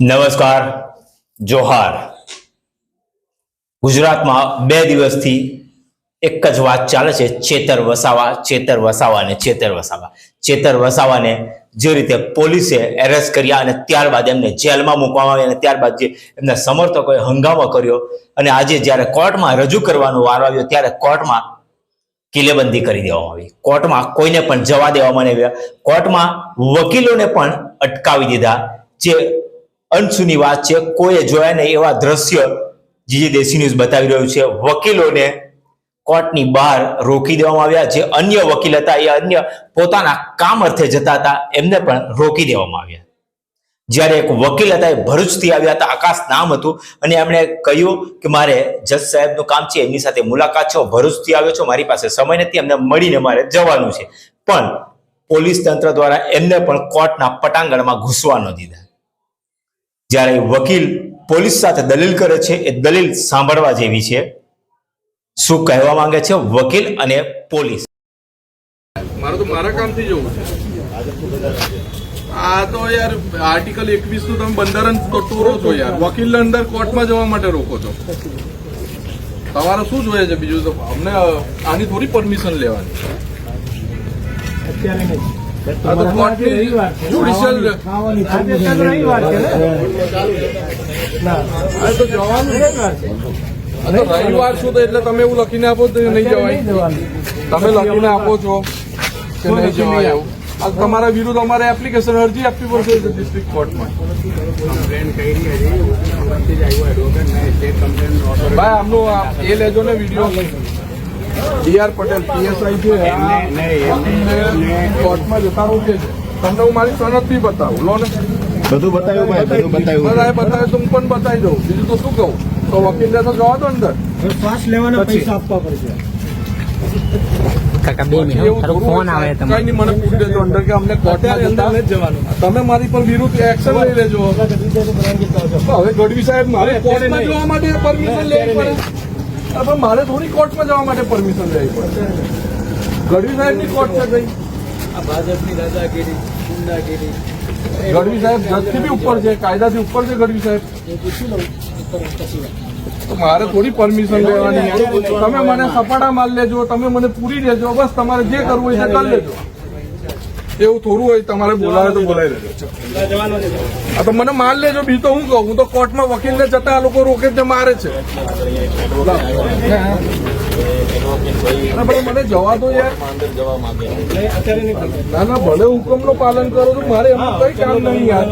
નમસ્કાર, જોહાર. ગુજરાતમાં બે દિવસથી એક જ વાત ચાલે છે, ચેતર વસાવા ચેતર વસાવા અને ચેતર વસાવા. ચેતર વસાવાને જે રીતે પોલીસે એરેસ્ટ કર્યા અને ત્યારબાદ એમને જેલમાં મૂકવામાં આવ્યા અને ત્યારબાદ જે એમના સમર્થકોએ હંગામો કર્યો અને આજે જ્યારે કોર્ટમાં રજૂ કરવાનો વારો આવ્યો ત્યારે કોર્ટમાં કિલ્લેબંધી કરી દેવામાં આવી. કોર્ટમાં કોઈને પણ જવા દેવામાં આવ્યા. કોર્ટમાં વકીલોને પણ અટકાવી દીધા. જે અંશુની વાત છે, કોઈએ જોયા નહીં એવા દ્રશ્ય જીજે દેશી ન્યૂઝ બતાવી રહ્યું છે. વકીલોને કોર્ટની બહાર રોકી દેવામાં આવ્યા, જે અન્ય વકીલ હતા, એ અન્ય પોતાના કામ અર્થે જતા હતા, એમને પણ રોકી દેવામાં આવ્યા. જ્યારે એક વકીલ હતા, એ ભરૂચથી આવ્યા હતા, આકાશ નામ હતું, અને એમણે કહ્યું કે મારે જજ સાહેબનું કામ છે, એમની સાથે મુલાકાત છે, ભરૂચથી આવ્યો છો, મારી પાસે સમય નથી, એમને મળીને મારે જવાનું છે. પણ પોલીસ તંત્ર દ્વારા એમને પણ કોર્ટના પટાંગણમાં ઘૂસવા ન દીધા. જ્યારે વકીલ પોલીસ સાથે દલીલ કરે છે, એ દલીલ સાંભળવા જેવી છે. શું કહેવા માંગે છે વકીલ અને પોલીસ? મારે તો મારા કામથી જવું આ તો યાર આર્ટિકલ એકવીસનું તમે બંધારણ તોડો છો યાર. વકીલ અંદર કોર્ટમાં જવા માટે રોકો છો. તમારે શું જોઈએ છે? બીજું તો અમને આની થોડી પરમિશન લેવાની. અત્યારે તો રવિવાર શું તો એટલે તમે એવું લખીને આપો તો નહીં જવાય. તમે લખીને આપો છો કે નહીં જવાય એવું. આ તમારા વિરુદ્ધ અમારે એપ્લિકેશન અરજી આપવી પડશે ડિસ્ટ્રિક્ટ કોર્ટમાં ભાઈ આમનું એ લેજો ને વીડિયો. ડીઆર પટેલ પીએસઆઈ છે. કોર્ટમાં જતા રોકે છે. તમને હું મારી સનદ બી બતાવું. લો ને. બધું બતાવ્યું ભાઈ બધું બતાવ્યું બધાએ બતાવે તો હું પણ બતાવી દઉં. બીજું તો શું કહું? તો વકીલને તો જવા દો અંદર શ્વાસ લેવાના પૈસા આપવા પડશે. કાકા બે મિનિટ તારો ફોન હોય. આવે કઈ મને પૂછ દેજો અંદર કે અમને કોર્ટમાં જતા. તમે મારી પર વિરુદ્ધ એક્શન લઈ લેજો. હવે ગઢવી સાહેબ મારે કોર્ટમાં જવા માટે પરમિશન લેવી પડે. પણ મારે થોડી કોર્ટમાં જવા માટે પરમિશન લેવી પડશે ગઢવી સાહેબની કોર્ટ છે કઈ ગઢવી સાહેબ જજથી બી ઉપર છે કાયદાથી ઉપર છે ગઢવી સાહેબ. તો મારે થોડી પરમિશન લેવાની તમે મને સપાટા માલ લેજો તમે મને પૂરી લેજો બસ તમારે જે કરવું હોય તે કરી લેજો. એવું થોડું હોય તમારે બોલાવે તો બોલાવી લેજો. આ તો મને માલ લેજો બી તો હું કહું હું તો કોર્ટમાં વકીલને જતા આ લોકો રોકે છે મારે છે. મને જવા દો યાર. ના ના ભલે હુકમનું પાલન કરો તો મારે એમાં કઈ કામ નહીં યાર.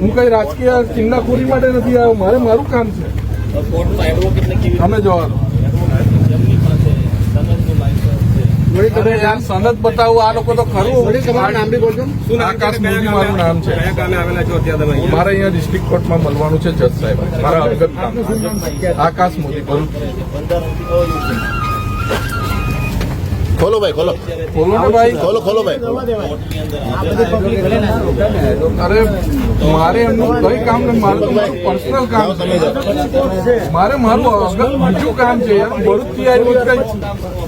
હું કઈ રાજકીય કિન્નાખોરી માટે નથી આવ્યો મારે મારું કામ છે. તમે જવા દો. તમે યાર સનદ બતાવો આ લોકો તો ખરું. આકાશ મોદી મારું નામ છે. મારે અહીંયા ડિસ્ટ્રિક્ટ કોર્ટમાં મળવાનું છે જજ સાહેબ. મારા અંગત કામ આકાશ મોદી. ભરૂચ ખોલો ભાઈ ખોલો. ખોલો ને ભાઈ. ખોલો ખોલો ભાઈ. અરે મારે એમનું કઈ કામ નહીં મારું તો મારું પર્સનલ કામ છે. મારે મારું બીજું કામ છે યાર. ભરૂચથી આવ્યો કઈ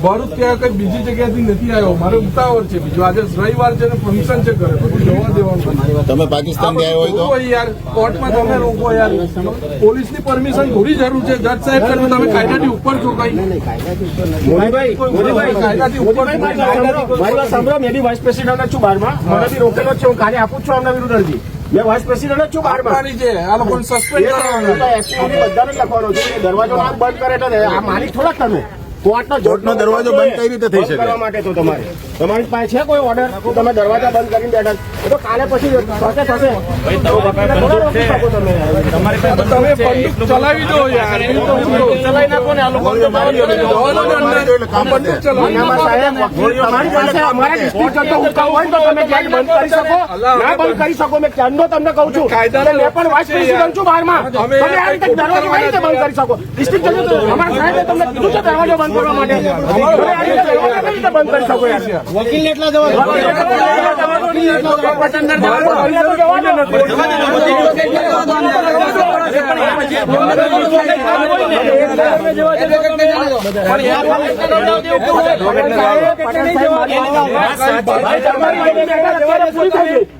ભરૂચ ત્યાં કઈ બીજી જગ્યાથી નથી આવ્યો. મારે ઉતાવળ છે બીજું. આજે રવિવાર છે ને ફંક્શન છે ઘરે. બધું જવા દેવાનું. તમે પાકિસ્તાન ગયા હોય તો? યાર. કોર્ટમાં તમે રોકો યાર પોલીસની પરમિશન થોડી જરૂર છે. જજ સાહેબ તમે કાયદાથી ઉપર છો કઈ? મોદીભાઈ મોદીભાઈ કાયદાથી સાંભળો. મેં બી વાઇસ પ્રેસિડન્ટ છું બારમાં. મને બી રોકેલો છે. હું કાર્ય આપું છું આમના વિરુદ્ધ અરજી. મેં વાઇસ પ્રેસિડન્ટ છું બારમાં. છે. આ લોકોને સસ્પેન્ડ કરવાના. બધાને લખવાનો છે. દરવાજો આમ બંધ કરે એટલે આ માલિક થોડાક તમે. કોર્ટનો દરવાજો બંધ કઈ રીતે થઈ શકે? કરવા માટે તો તમારે. તમારી પાસે છે કોઈ ઓર્ડર તમે દરવાજા બંધ કરીને બેઠા એ તો કાલે પછી થશે તમે બંદૂક ચલાવી દો યાર. ચલાવી નાખો ને આ લોકો દરવાજો બંધ બંધ કરવા માટે વકીલ એટલા જવા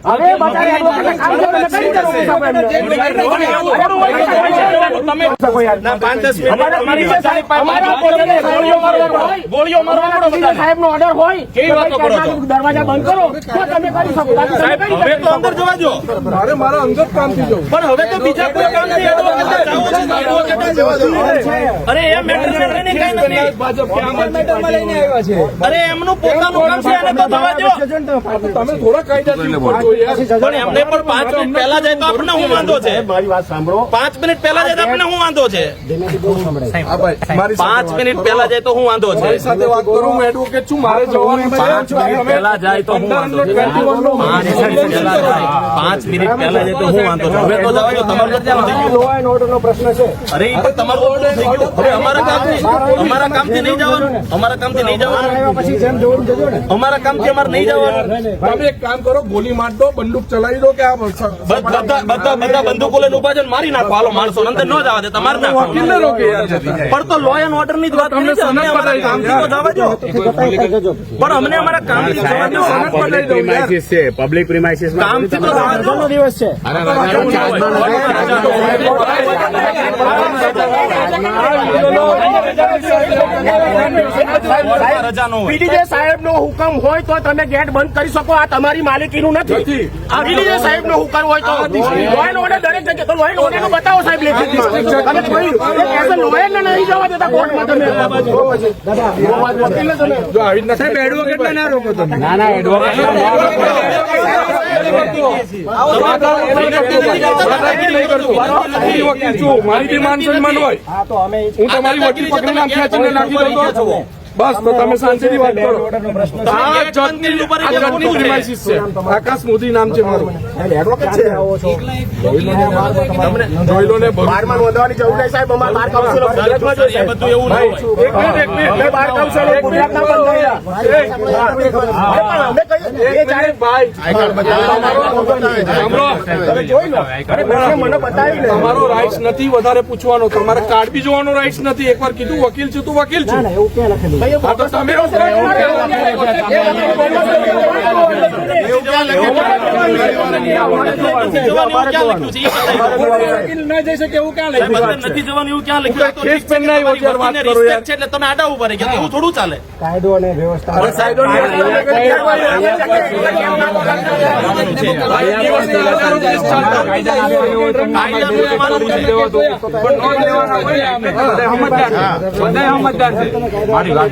હવે છે, તમે સાહેબ સાહેબ- ગોળીઓ મારવાનો પીડીએ સાહેબનો ઓર્ડર હોય કેવી ભાઈ કરો દરવાજા બંધ કરો તો તમે કરી શકો. હવે તો અંદર જવા દો. મારે મારા અંગત કામથી જવું પણ હવે તો બીજા કોઈ કામ છે. દો. અરે એ મેટર લઈને કઈ નથી. ભાજપ ક્યાં અરે એમનું પોતાનું કામ છે અને તો થવા દો. તમે થોડા કાયદાથી છો પણ એમને પણ પાંચ મિનિટ પહેલા જાય તો આપણને હું વાંધો છે? મારી વાત સાંભળો. પાંચ મિનિટ પહેલા જાય તો હું વાંધો છે? પાંચ મિનિટ પહેલા જાય તો હું વાંધો છે. સાથે વાત કરું હું એડવોકેટ છું મારે જવાનું પાંચ મિનિટ પહેલા જાય તો હું વાંધો છે. પાંચ મિનિટ પહેલા જાય પાંચ મિનિટ પહેલા જાય તો હું વાંધો છે. હવે તો જવા દો તમારું પ્રશ્ન છે. અરે તમારો તો તમારું ઓર્ડર થઈ ગયું. હવે અમારા કામથી અમારા કામથી નહીં જવાનું. અમારા કામથી નહીં જવાનું. પછી જેમ જોવું જજો ને. અમારા કામથી અમારે નહીં જવાનું. તમે એક કામ કરો ગોલી માર દો બંદૂક ચલાવી દો કે આ બધા બધા બધા બંદૂકો લઈને ઊભા છે મારી નાખો. હાલો માણસો અંદર ન જવા દે તમારે. વકીલને રોકે. પણ તો લો એન્ડ ઓર્ડરની જ વાત કરી છે અમને અમારા કામથી તો જવા દો પણ અમને અમારા કામથી જવા દો પબ્લિક પ્રિમાઇસિસ. છે પબ્લિક પ્રિમાઇસીસ કામથી તો જવા દો દિવસ છે રજાનો હોય પીડીજે સાહેબ નો હુકમ હોય તો તમે ગેટ બંધ કરી શકો. આ તમારી માલિકીનું નથી. નથી. આ પીડીજે સાહેબ નો હુકમ હોય તો. લો ઓર્ડર દરેક જગ્યાએ. તો લો ઓર્ડર બતાવો સાહેબ લેખિતમાં તમે કોઈ લોયર ને નહીં જવા દેતા કોર્ટમાં તમે. સાહેબ ના રોકો તમે. ના ના છું મારી બી માન સન્માન હોય હા તમારી વકીલ પકડીને ખેંચીને નાખી દઉં તો બસ તો તમે શાંતિથી વાત કરો. આ જતની આ જતની premises છે. આકાશ મોદી નામ છે મારું. એડવોકેટ છે? ને બારમાં નોંધવાની જરૂર નહીં સાહેબ. અમારા બાર કાઉન્સિલો ગુજરાતમાં બધું એવું એક મિનિટ એક મિનિટ. બાર કાઉન્સિલો ગુજરાતના બંધ તમારો રાઇટ્સ નથી. વધારે પૂછવાનો. તમારે કાર્ડ બી જોવાનો રાઇટ્સ નથી. એકવાર કીધું વકીલ છું તું વકીલ છું. એવું ક્યાં લખેલું? નથી જવાનું એવું ક્યાં લખ્યું? વાત એટલે તમે આડા ઊભા રહી એવું થોડું ચાલે? કાયદો અને વ્યવસ્થા. કાયદાનું એ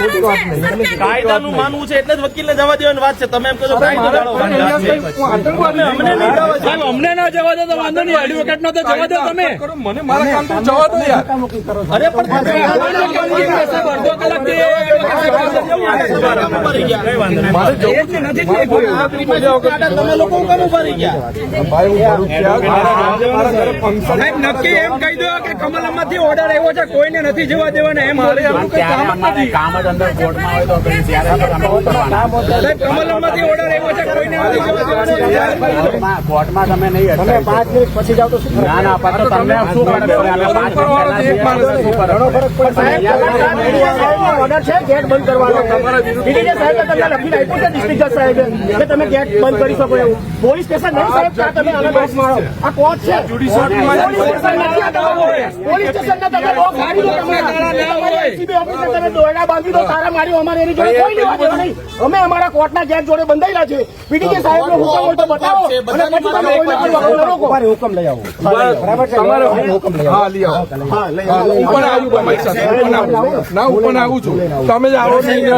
કાયદાનું માનવું છે એટલે જ વકીલને જવા દેવાની વાત છે. તમે એમ કહો કાયદો અમને ના જવા દો તો વાંધો નહીં. એડવોકેટ નો તો જવા દો તમે. મને મારા કામ તો જવા દો યાર. અરે પણ નક્કી એમ કહી દો કે કમલમમાંથી ઓર્ડર આવ્યો છે કોઈને નથી જવા દેવાના એમ મારે કામ નથી. અંદર કોર્ટમાં હોય તો પછી ત્યારે કમલમમાંથી ઓર્ડર આવ્યો છે. કોઈને જવા કોર્ટમાં તમે નહીં તમે પાંચ મિનિટ પછી જાઓ તો શું ના ના પણ તમને શું પડે પાંચ મિનિટ પહેલા શું પડે? ફરક પડે. સાહેબ ઓર્ડર છે ગેટ બંધ કરવાનો ડીડીજે સાહેબ તમને લખીને આપ્યું છે ડિસ્ટ્રિક્ટ સાહેબે કે તમે ગેટ બંધ કરી શકો એવું. પોલીસ સ્ટેશન નહીં સાહેબ ત્યાં તમે અલગ દોષ મારો આ કોર્ટ છે. પોલીસ સ્ટેશન નથી આ પોલીસ સ્ટેશનના તમે લોક દો તમારા. તમે દોરડા બાંધી દો. તારા મારી અમારે એની જોડે કોઈ લેવા દેવા નહીં અમે અમારા કોર્ટના ગેટ જોડે બંધાયેલા છે પીડીજે સાહેબનો હુકમ હોય તો બતાવો અને પછી તમે કોઈ વકીલ રોકો હુકમ લઈ આવો બરાબર છે તમારે હા લઈ આવો હા, હું પણ આવ્યું તમારી સાથે હું પણ ના ઉપર આવું છું તમે જ આવો નહીં ને.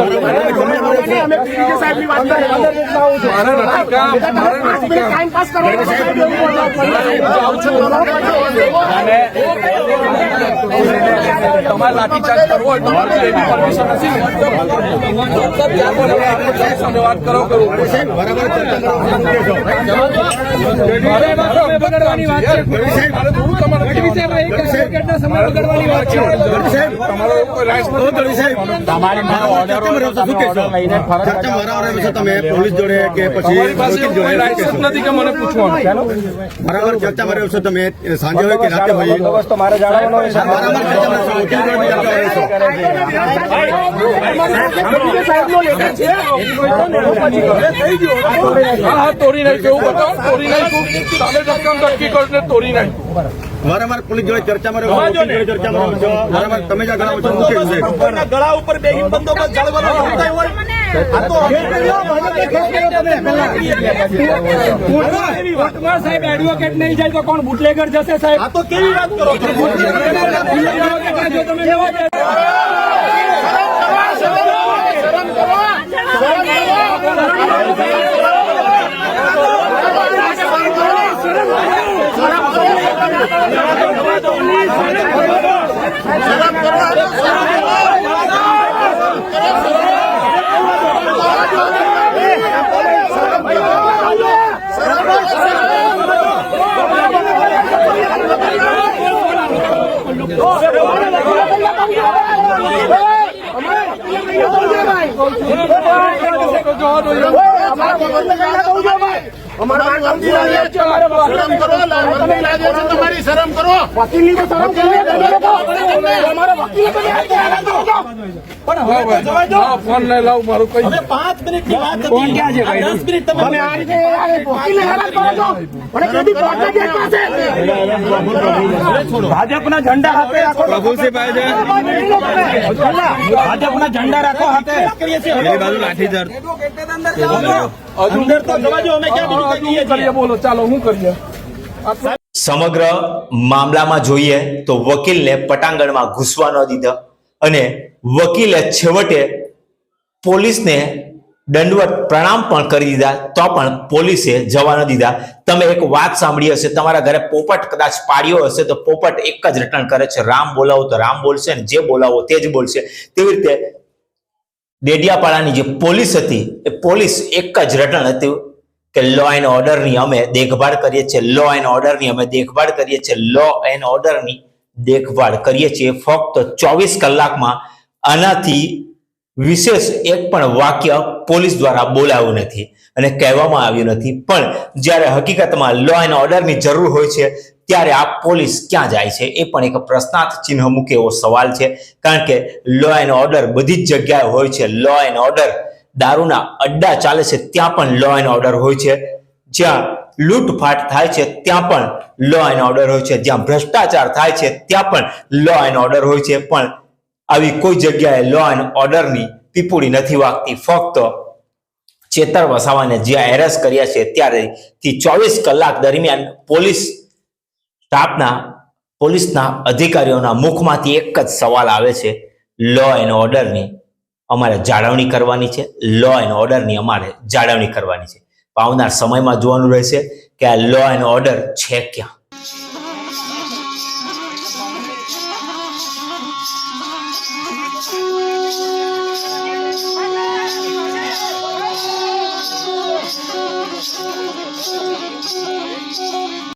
અમે પીડીજે સાહેબની વાત કરી અંદર એક આવું છું. મારે નથી કામ મારે નથી કામ ટાઈમ પાસ કરવાનો છે, સાહેબ, એવું બોલો. તમારે લાઠીચાર્જ કરવો હોય તો મારે પરમિશન નથી વાત કરો કરું મારે. મારે તમે પોલીસ જોડે કે પછી નથી કે મને પૂછવાનું. બરાબર? ચર્ચા કર્યો છો તમે. સાંજે હોય કે રાતે હોય. બરાબર ચર્ચા તોડી નાખ્યું એવું બતાવો તોડી નાખ્યું સામે ધક્કી કરીને તોડી નાખ્યું વારંવાર પોલીસ જોડે ચર્ચા કર્યો છો વકીલ જોડે ચર્ચા કર્યો છો વારંવાર તમે જ્યાં ગણાવો છો શું છે ગળા ઉપર બે બંદોબસ્ત સાહેબ એડવોકેટ નહીં જાય તો કોણ? બુટલેગર જશે સાહેબ? આ તો કેવી વાત કરો Salam છો એડવોકેટને જો તમે લેવા જાય વકીલની તો શરમ કરવી તમારા વકીલે ફોન લઈ લાવ મારું કઈ પાંચ મિનિટની વાત કોણ ક્યાં છે દસ મિનિટ તમે તમે આ રીતે વકીલને હેરાન કરો છો અને કદી કોર્ટના ગેટ પાસે ભાજપના ઝંડા હાથે રાખો ભાજપના ઝંડા રાખો હાથે અંદર તો જવા દો અમે ક્યાં બીજું કઈ કહીએ છીએ કરીએ બોલો ચાલો હું કરીએ સમગ્ર મામલામાં જોઈએ તો વકીલને પટાંગણમાં ઘૂસવા ન દીધા અને વકીલે છેવટે પોલીસને દંડવત પ્રણામ પણ કરી દીધા, તો પણ પોલીસે જવા ન દીધા. તમે એક વાત સાંભળી હશે, તમારા ઘરે પોપટ કદાચ પાડ્યો હશે, તો પોપટ એક જ રિટર્ન કરે છે. રામ બોલાવો તો રામ બોલશે અને જે બોલાવો તે જ બોલશે. તેવી રીતે ડેડિયાપાડાની જે પોલીસ હતી, એ પોલીસ એક જ રટણ હતું કે લો એન્ડ ઓર્ડરની અમે દેખભાળ કરીએ છીએ. લો એન્ડ ઓર્ડરની અમે દેખભાળ કરીએ છીએ. લો એન્ડ ઓર્ડરની દેખભાળ કરીએ છીએ. ફક્ત ચોવીસ કલાકમાં આનાથી વિશેષ એક પણ વાક્ય પોલીસ દ્વારા બોલાવ્યું નથી અને કહેવામાં આવ્યું નથી. પણ જ્યારે હકીકતમાં લો એન્ડ ઓર્ડરની જરૂર હોય છે, ત્યારે આ પોલીસ ક્યાં જાય છે? એ પણ એક પ્રશ્નાર્થ ચિહ્ન મૂકે એવો સવાલ છે. કારણ કે લો એન્ડ ઓર્ડર બધી જ જગ્યાએ હોય છે. લો એન્ડ ઓર્ડર દારૂના અડ્ડા ચાલે છે, ત્યાં પણ લો એન્ડ ઓર્ડર હોય છે. જ્યાં લૂંટફાટ થાય છે, ત્યાં પણ લો એન્ડ ઓર્ડર હોય છે. જ્યાં ભ્રષ્ટાચાર થાય છે, ત્યાં પણ લો એન્ડ ઓર્ડર હોય છે. પણ આવી કોઈ જગ્યાએ લો એન્ડ ઓર્ડરની પીપુડી નથી વાગતી. ફક્ત ચેતર વસાવાને જ્યાં એરેસ્ટ કર્યા છે ત્યારેથી ચોવીસ કલાક દરમિયાન પોલીસ સ્ટાફના, પોલીસના અધિકારીઓના મુખમાંથી એક જ સવાલ આવે છે. લો એન્ડ ઓર્ડરની અમારે જાળવણી કરવાની છે. લો એન્ડ ઓર્ડરની અમારે જાળવણી કરવાની છે. આવનાર સમયમાં જોવાનું રહેશે કે આ લો એન્ડ ઓર્ડર છે ક્યાં?